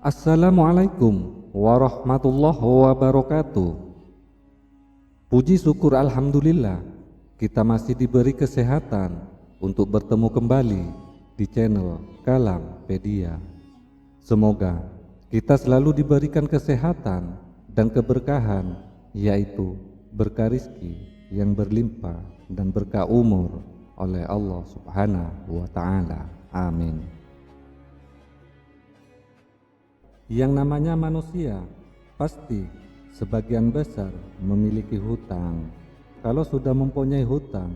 Assalamualaikum warahmatullahi wabarakatuh. Puji syukur Alhamdulillah, kita masih diberi kesehatan untuk bertemu kembali di channel Kalampedia. Semoga kita selalu diberikan kesehatan dan keberkahan, yaitu berkah rizki yang berlimpah dan berkah umur oleh Allah Subhanahu wa Ta'ala. Amin. Yang namanya manusia pasti sebagian besar memiliki hutang. Kalau sudah mempunyai hutang,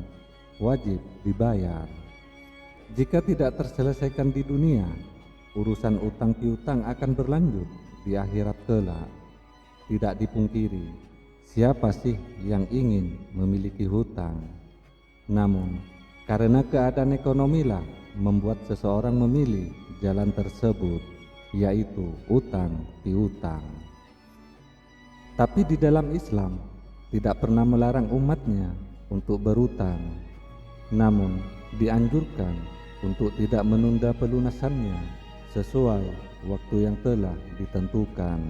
wajib dibayar. Jika tidak terselesaikan di dunia, urusan utang piutang akan berlanjut di akhirat kelak. Tidak dipungkiri, siapa sih yang ingin memiliki hutang? Namun, karena keadaan ekonomilah membuat seseorang memilih jalan tersebut, yaitu utang piutang. Tapi di dalam Islam tidak pernah melarang umatnya untuk berutang, namun dianjurkan untuk tidak menunda pelunasannya sesuai waktu yang telah ditentukan.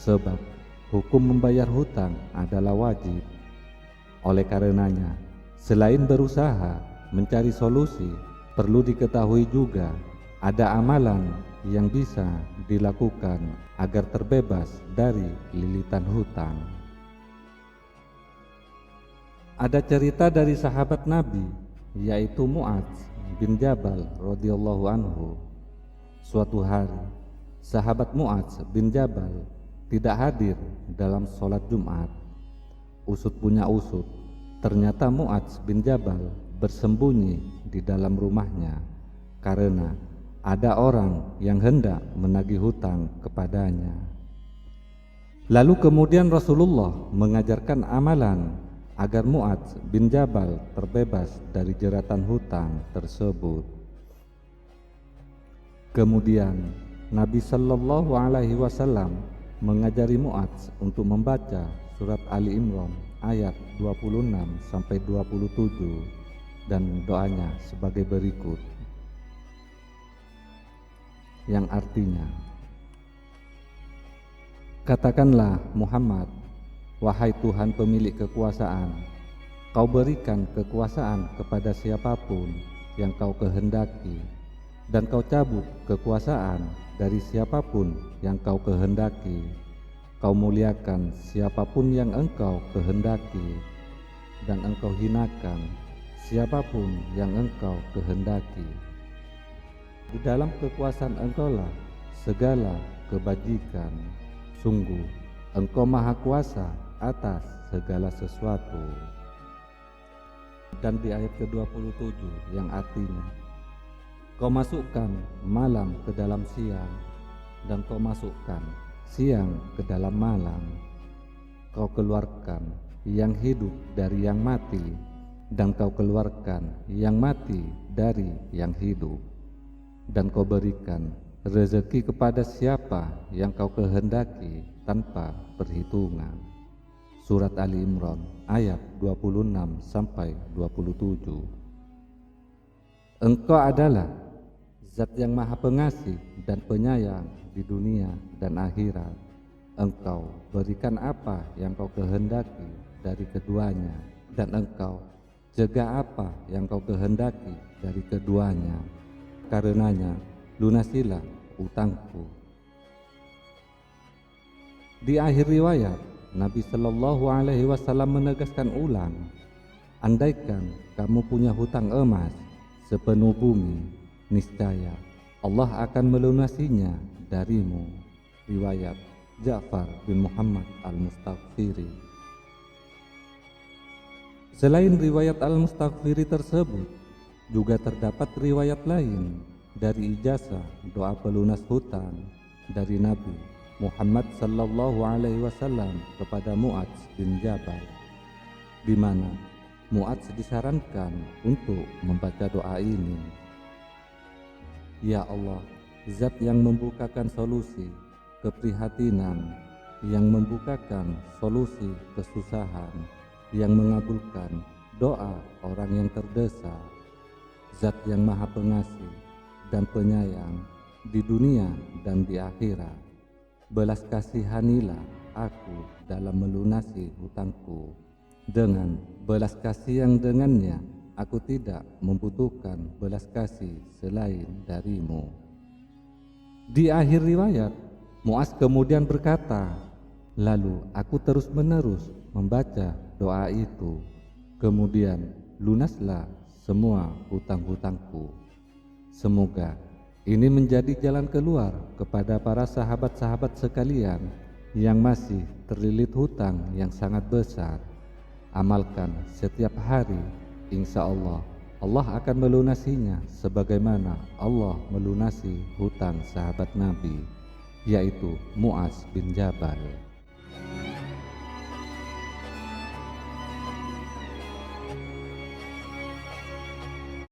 Sebab hukum membayar hutang adalah wajib. Oleh karenanya, selain berusaha mencari solusi, perlu diketahui juga ada amalan yang bisa dilakukan agar terbebas dari lilitan hutang. Ada cerita dari sahabat Nabi yaitu Mu'adz bin Jabal radhiyallahu anhu. Suatu hari, sahabat Mu'adz bin Jabal tidak hadir dalam sholat Jumat. Usut punya usut, ternyata Mu'adz bin Jabal bersembunyi di dalam rumahnya karena ada orang yang hendak menagih hutang kepadanya. Lalu kemudian Rasulullah mengajarkan amalan agar Mu'adz bin Jabal terbebas dari jeratan hutang tersebut. Kemudian Nabi Shallallahu Alaihi Wasallam mengajari Mu'adz untuk membaca surat Ali Imran ayat 26 sampai 27 dan doanya sebagai berikut yang artinya. Katakanlah Muhammad Wahai Tuhan pemilik kekuasaan Kau berikan kekuasaan kepada siapa pun yang kau kehendaki Dan kau cabut kekuasaan dari siapa pun yang kau kehendaki. Kau muliakan siapa pun yang engkau kehendaki Dan engkau hinakan siapa pun yang engkau kehendaki di dalam kekuasaan engkaulah segala kebajikan. Sungguh, engkau maha kuasa atas segala sesuatu. Dan di ayat ke-27 yang artinya, Kau masukkan malam ke dalam siang, dan kau masukkan siang ke dalam malam. Kau keluarkan yang hidup dari yang mati, dan kau keluarkan yang mati dari yang hidup dan kau berikan rezeki kepada siapa yang kau kehendaki tanpa perhitungan. Surat Ali Imran ayat 26 sampai 27. Engkau adalah zat yang maha pengasih dan penyayang di dunia dan akhirat. Engkau berikan apa yang kau kehendaki dari keduanya dan engkau jaga apa yang kau kehendaki dari keduanya Karenanya, lunasilah utangku. Di akhir riwayat, Nabi Shallallahu Alaihi Wasallam menegaskan ulang, andaikan kamu punya hutang emas sepenuh bumi, niscaya Allah akan melunasinya darimu. Riwayat Ja'far bin Muhammad al-Mustaghfiri. Selain riwayat al-Mustaghfiri tersebut, juga terdapat riwayat lain dari ijazah doa pelunas hutang dari Nabi Muhammad sallallahu alaihi wasallam kepada Mu'adz bin Jabal di mana Mu'adz disarankan untuk membaca doa ini. Ya Allah zat yang membukakan solusi keprihatinan yang membukakan solusi kesusahan yang mengabulkan doa orang yang terdesak Zat yang maha pengasih dan penyayang di dunia dan di akhirat. Belas kasihanilah aku dalam melunasi hutangku dengan belas kasih yang dengannya aku tidak membutuhkan belas kasih selain darimu. Di akhir riwayat, Muaz kemudian berkata, lalu aku terus-menerus membaca doa itu. Kemudian lunaslah semua hutang-hutangku. Semoga ini menjadi jalan keluar kepada para sahabat-sahabat sekalian yang masih terlilit hutang yang sangat besar. Amalkan setiap hari, insya Allah Allah akan melunasinya sebagaimana Allah melunasi hutang sahabat Nabi, yaitu Muaz bin Jabal.